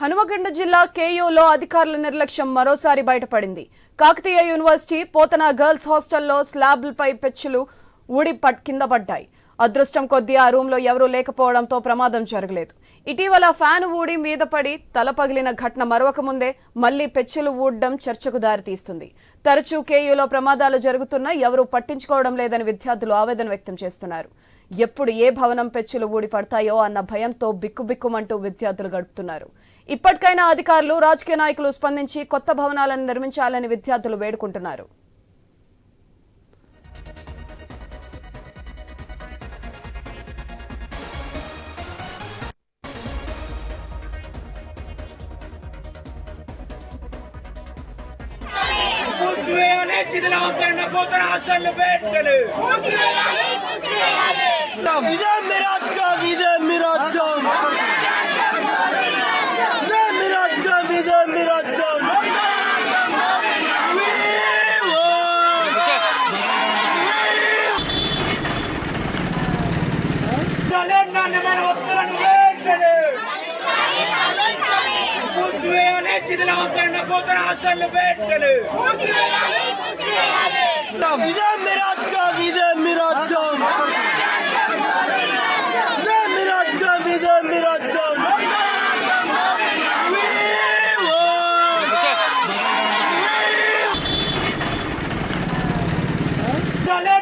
హనుమకొండ జిల్లా కేయూలో అధికారుల నిర్లక్ష్యం మరోసారి బయటపడింది. కాకతీయ యూనివర్సిటీ పోతన గర్ల్స్ హాస్టల్లో స్లాబ్లపై పెచ్చులు ఊడి పట్ కింద పడ్డాయి. అదృష్టం కొద్దీ ఆ రూమ్లో ఎవరూ లేకపోవడంతో ప్రమాదం జరగలేదు. ఇటీవల ఫ్యాన్ ఊడి మీద పడి తల పగిలిన ఘటన మరొక ముందే మళ్ళీ పెచ్చులు ఊడడం చర్చకు దారితీస్తుంది. తరచూ కేయూలో ప్రమాదాలు జరుగుతున్నా ఎవరూ పట్టించుకోవడం లేదని విద్యార్థులు ఆవేదన వ్యక్తం చేస్తున్నారు. ఎప్పుడు ఏ భవనం పెచ్చులు ఊడిపడతాయో అన్న భయంతో బిక్కుబిక్కుమంటూ విద్యార్థులు గడుపుతున్నారు. ఇప్పటికైనా అధికారులు రాజకీయ నాయకులు స్పందించి కొత్త భవనాలను నిర్మించాలని విద్యార్థులు వేడుకుంటున్నారు. మూసివేయాలి శిథిలావస్థ పోతున్న హాస్టల్ వెంటనే మూసివేయాలి మూసివేయాలి. రాజ్యం ఇదే మీ రాజ్యం ఇదే మీ రాజ్యం ఇదే మీ రాజ్యం నాణ్యమైన వస్తువులను వెంటనే మూసివేయాలి శిథిలావస్థ పోతున్న హాస్టల్ వెంటనే ఇదే మీ రాజ్యం ఇదే మీ రాజ్యం ఇదే మీ రాజ్యం ఇదే మీ రాజ్యం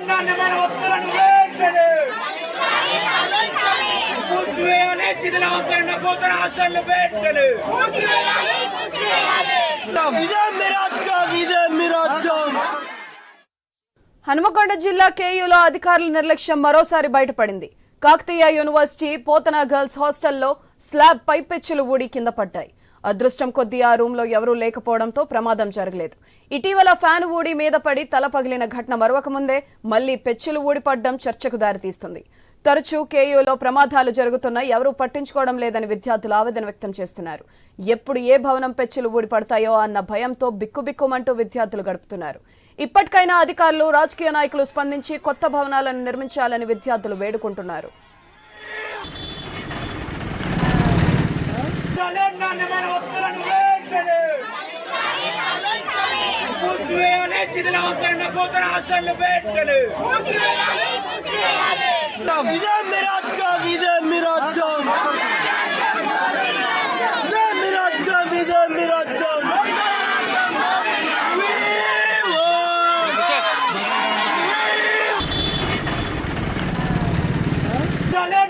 నాణ్యమైన వస్తువులను వెంటనే మూసివేయాలి శిథిలావస్థ పోతున్న హాస్టల్ వెంటనే ఇదే మీ రాజ్యం ఇదే మీ రాజ్యం. హనుమకొండ జిల్లా కేయూలో అధికారుల నిర్లక్ష్యం మరోసారి బయటపడింది. కాకతీయ యూనివర్సిటీ పోతన గర్ల్స్ హాస్టల్లో స్లాబ్ పైపెచ్చులు ఊడి కింద పడ్డాయి. అదృష్టం కొద్దీ ఆ రూమ్లో ఎవరూ లేకపోవడంతో ప్రమాదం జరగలేదు. ఇటీవల ఫ్యాన్ ఊడి మీద పడి తల పగిలిన ఘటన మరొక ముందే మళ్ళీ పెచ్చులు ఊడిపడ్డం చర్చకు దారితీస్తుంది. తరచూ కేయూలో ప్రమాదాలు జరుగుతున్నా ఎవరూ పట్టించుకోవడం లేదని విద్యార్థులు ఆవేదన వ్యక్తం చేస్తున్నారు. ఎప్పుడు ఏ భవనం పెచ్చులు ఊడిపడతాయో అన్న భయంతో బిక్కుబిక్కుమంటూ విద్యార్థులు గడుపుతున్నారు. ఇప్పటికైనా అధికారులు రాజకీయ నాయకులు స్పందించి కొత్త భవనాలను నిర్మించాలని విద్యార్థులు వేడుకుంటున్నారు. మూసివేయాలి పోతున్న హాస్టల్ వెంటనే మీ రాజ్యం ఇదే మీ రాజ్యం ఇదే మీ రాజ్యం ఇదే మీ రాజ్యం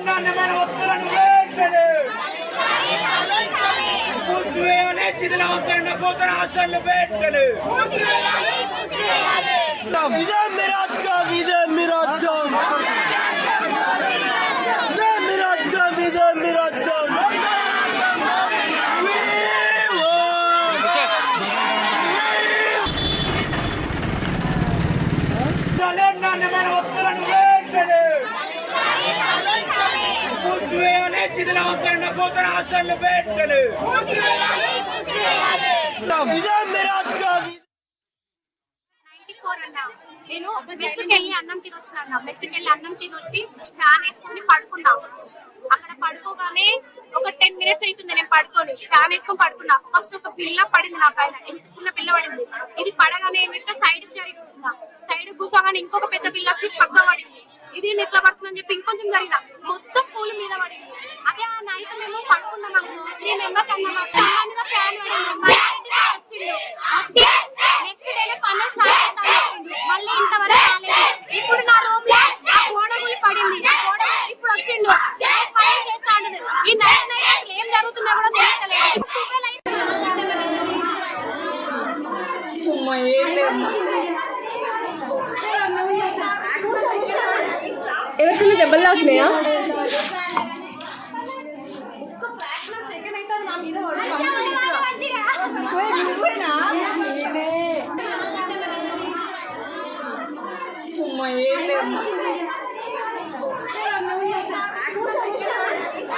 నాణ్యమైన వస్తువులను వెంటనే మూసివేయాలి శిథిలావస్థ పోతున్న హాస్టల్ వెంటనే ఇదే మీ రాజ్యం ఇదే మీ రాజ్యం ఇదే మీ రాజ్యం ఇదే మీ రాజ్యం నాణ్యమైన వస్తువులను వెంటనే మూసివేయాలి శిథిలావస్థ పోతున్న హాస్టల్ వెంటనే ఇదే మీ అన్న నేను మెస్సుకి వెళ్ళి అన్నం తినొచ్చిన అన్న మెస్సుకి వెళ్ళి అన్నం తినొచ్చి ఫ్యాన్ వేసుకొని పడుకున్నా. అక్కడ పడుకోగానే ఒక టెన్ మినిట్స్ అవుతుంది నేను పడుకొని. ఫ్యాన్ వేసుకొని పడుకున్నా. ఫస్ట్ ఒక పిల్ల పడింది నా పైన. ఎంత చిన్న పిల్ల పడింది. ఇది పడగానే ఏం చేసిన సైడ్కి జరిగి కూర్చున్నా. సైడ్ కూర్చోగానే ఇంకొక పెద్ద పిల్ల వచ్చి పక్క పడింది. ఇది నేను ఇట్లా పడుతుందని చెప్పి ఇంకొంచెం జరిగిన. మొత్తం పూల మీద పడింది. అదే ఆ నైట్ మేము పడుకున్నాం త్రీ మెంబర్స్ అన్నాం. మీద ఫ్యాన్ పడింది. ఎవరికైనా దెబ్బలు తాకినాయా మంచిగా